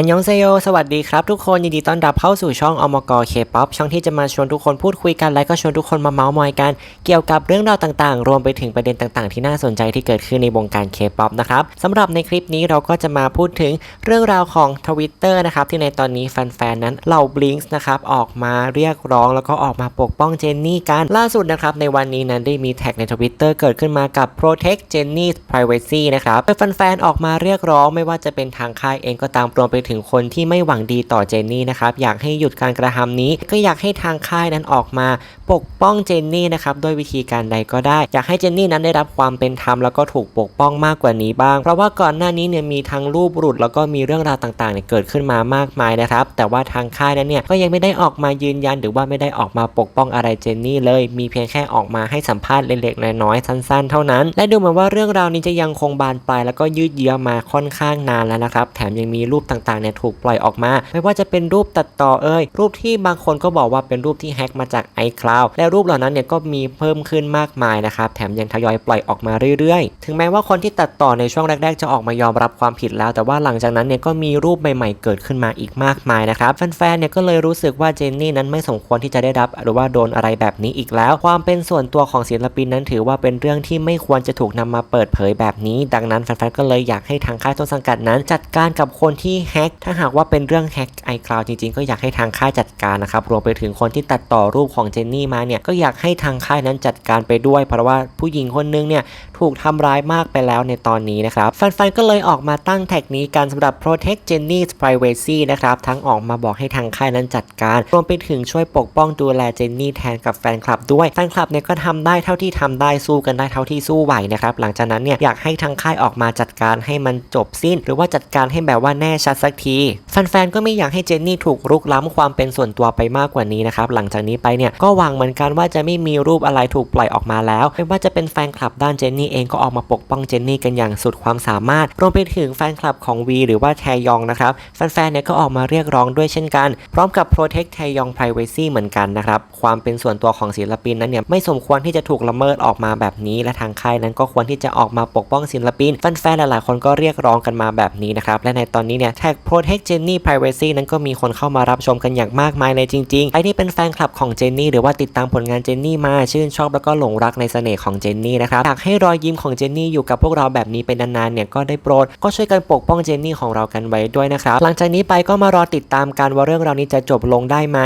อันยองเซโยสวัสดีครับทุกคนยินดีต้อนรับเข้าสู่ช่องอมกเคป๊อปช่องที่จะมาชวนทุกคนพูดคุยกันและก็ชวนทุกคนมาเมาส์มอยกัน เกี่ยวกับเรื่องราวต่างๆ รวมไปถึงประเด็นต่างๆ ที่น่าสนใจที่เกิดขึ้นในวงการเคป๊อปนะครับสำหรับในคลิปนี้เราก็จะมาพูดถึงเรื่องราวของทวิตเตอร์นะครับที่ในตอนนี้แฟนๆนั้นเหล่าบลิงส์นะครับออกมาเรียกร้องแล้วก็ออกมาปกป้องเจนนี่กันล่าสุดนะครับในวันนี้นั้นได้มีแท็กในทวิตเตอร์เกิดขึ้นมากับ protect Jenny's privacy นะครับแฟนๆออกมาเรียกร้องไม่ว่าจะเป็นทางค่ายเองก็ตามรวมไปถึงคนที่ไม่หวังดีต่อเจนนี่นะครับอยากให้หยุดการกระทำนี้ ก็อยากให้ทางค่ายนั้นออกมา ปกป้องเจนนี่นะครับด้วยวิธีการใดก็ได้ อยากให้เจนนี่นั้นได้รับความเป็นธรรมแล้วก็ถูกปกป้องมากกว่านี้บ้าง เพราะว่าก่อนหน้านี้เนี่ยมีทั้งรูปหลุดแล้วก็มีเรื่องราวต่างๆเนี่ยเกิดขึ้นมามากมายนะครับ แต่ว่าทางค่ายนั้นเนี่ยก็ยังไม่ได้ออกมายืนยัน หรือว่าไม่ได้ออกมาปกป้องอะไรเจนนี่เลย มีเพียงแค่ออกมาให้สัมภาษณ์เล็กๆน้อยๆสั้นๆ เท่านั้น และดูเหมือนว่าเรื่องราวนี้จะยังคงบานปลายแล้วก็ยืดเยื้อมาค่อนข้างนานแล้วนะครับ แถมยังมีรูปต่างๆเนี่ยถูกปล่อยออกมา ไม่ว่าจะเป็นรูปตัดต่อเอ่ยรูปที่บางคนก็บอกว่าเป็นรูปที่แฮ็กมาจาก iCloud และรูปเหล่านั้นเนี่ยก็มีเพิ่มขึ้นมากมายนะครับแถมยังทยอยปล่อยออกมาเรื่อยๆ ถึงแม้ว่าคนที่ตัดต่อในช่วงแรก ๆ จะออกมายอมรับความผิดแล้ว แต่ว่าหลังจากนั้นเนี่ยก็มีรูปใหม่ๆเกิดขึ้นมาอีกมากมายนะครับแฟนๆเนี่ยก็เลยรู้สึกว่าเจนนี่นั้นไม่สมควรที่จะได้รับหรือว่าโดนอะไรแบบนี้อีกแล้ว ความเป็นส่วนตัวของศิลปินนั้นถือว่าเป็นเรื่องที่ไม่ควรจะถูกนำมาเปิดเผยแบบนี้ ดังนั้นแฟนๆก็เลยอยากให้ทางค่ายต้นสังกัดนั้น จัดการกับคนที่แฮกถ้าหากว่าเป็นเรื่องแฮ็ก iCloud จริงๆ ก็อยากให้ทางค่ายจัดการนะครับ รวมไปถึงคนที่ตัดต่อรูปของเจนนี่มาเนี่ย ก็อยากให้ทางค่ายนั้นจัดการไปด้วย เพราะว่าผู้หญิงคนนึงเนี่ย ถูกทำร้ายมากไปแล้วในตอนนี้นะครับ แฟนๆ ก็เลยออกมาตั้งแท็กนี้กันสำหรับ protect Jenny's privacy นะครับ ทั้งออกมาบอกให้ทางค่ายนั้นจัดการ รวมไปถึงช่วยปกป้องดูแลเจนนี่แทนกับแฟนคลับด้วย แฟนคลับเนี่ยก็ทำได้เท่าที่ทำได้สู้กันได้เท่าที่สู้ไหวนะครับ หลังจากนั้นเนี่ยอยากให้ทางค่ายออกมาจัดการให้มันจบสิ้น หรือว่าจัดการให้แบบว่าแน่ชัดสักที แฟนๆ ก็ไม่อยากให้เจนนี่ถูกรุกล้ำความเป็นส่วนตัวไปมากกว่านี้นะครับ หลังจากนี้ไปเนี่ยก็หวังเหมือนกันว่าจะไม่มีรูปอะไรถูกปล่อยออกมาแล้ว ไม่ว่าจะเป็นแฟนคลับด้านเจนนี่เองก็ออกมาปกป้องเจนนี่กันอย่างสุดความสามารถ รวมไปถึงแฟนคลับของวีหรือว่าแทยองนะครับแฟนๆ เนี่ยก็ออกมาเรียกร้องด้วยเช่นกัน พร้อมกับ protect แทยอง privacy เหมือนกันนะครับความเป็นส่วนตัวของศิลปินนั้นเนี่ยไม่สมควรที่จะถูกละเมิดออกมาแบบนี้ และทางค่ายนั้นก็ควรที่จะออกมาปกป้องศิลปินแฟนๆ หลายๆ คนก็เรียกร้องกันมาแบบนี้นะครับและในตอนนี้เนี่ยแท็ก protect Jenny privacy นั้นก็มีคนเข้ามารับชมกันอย่างมากมายเลยจริงๆไอ้ที่เป็นแฟนคลับของเจนนี่หรือว่าติดตามผลงานเจนนี่มาชื่นชอบแล้วก็หลงรักในเสน่ห์ของเจนนี่นะครับ อยากให้รอยยิ้มของเจนนี่อยู่กับพวกเราแบบนี้เป็นนานๆเนี่ยก็ได้โปรด ก็ช่วยกันปกป้องเจนนี่ของเรากันไว้ด้วยนะครับ หลังจากนี้ไปก็มารอติดตามกันว่าเรื่องราวนี้จะจบลงได้ไหม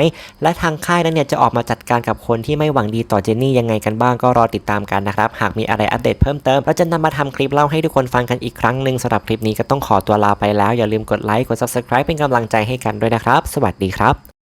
และทางค่ายนั้นเนี่ยจะออกมาจัดการกับคนที่ไม่หวังดีต่อเจนนี่ยังไงกันบ้างก็รอติดตามกันนะครับ หากมีอะไรอัปเดตเพิ่มเติมเราจะนำมาทำคลิปเล่าให้ทุกคนฟังกันอีกครั้งหนึ่งสำหรับคลิปนี้ก็ต้องขอตัวลาไปแล้วอย่าลืมกดไลค์กด subscribe เป็นกำลังใจให้กันด้วยนะครับ สวัสดีครับ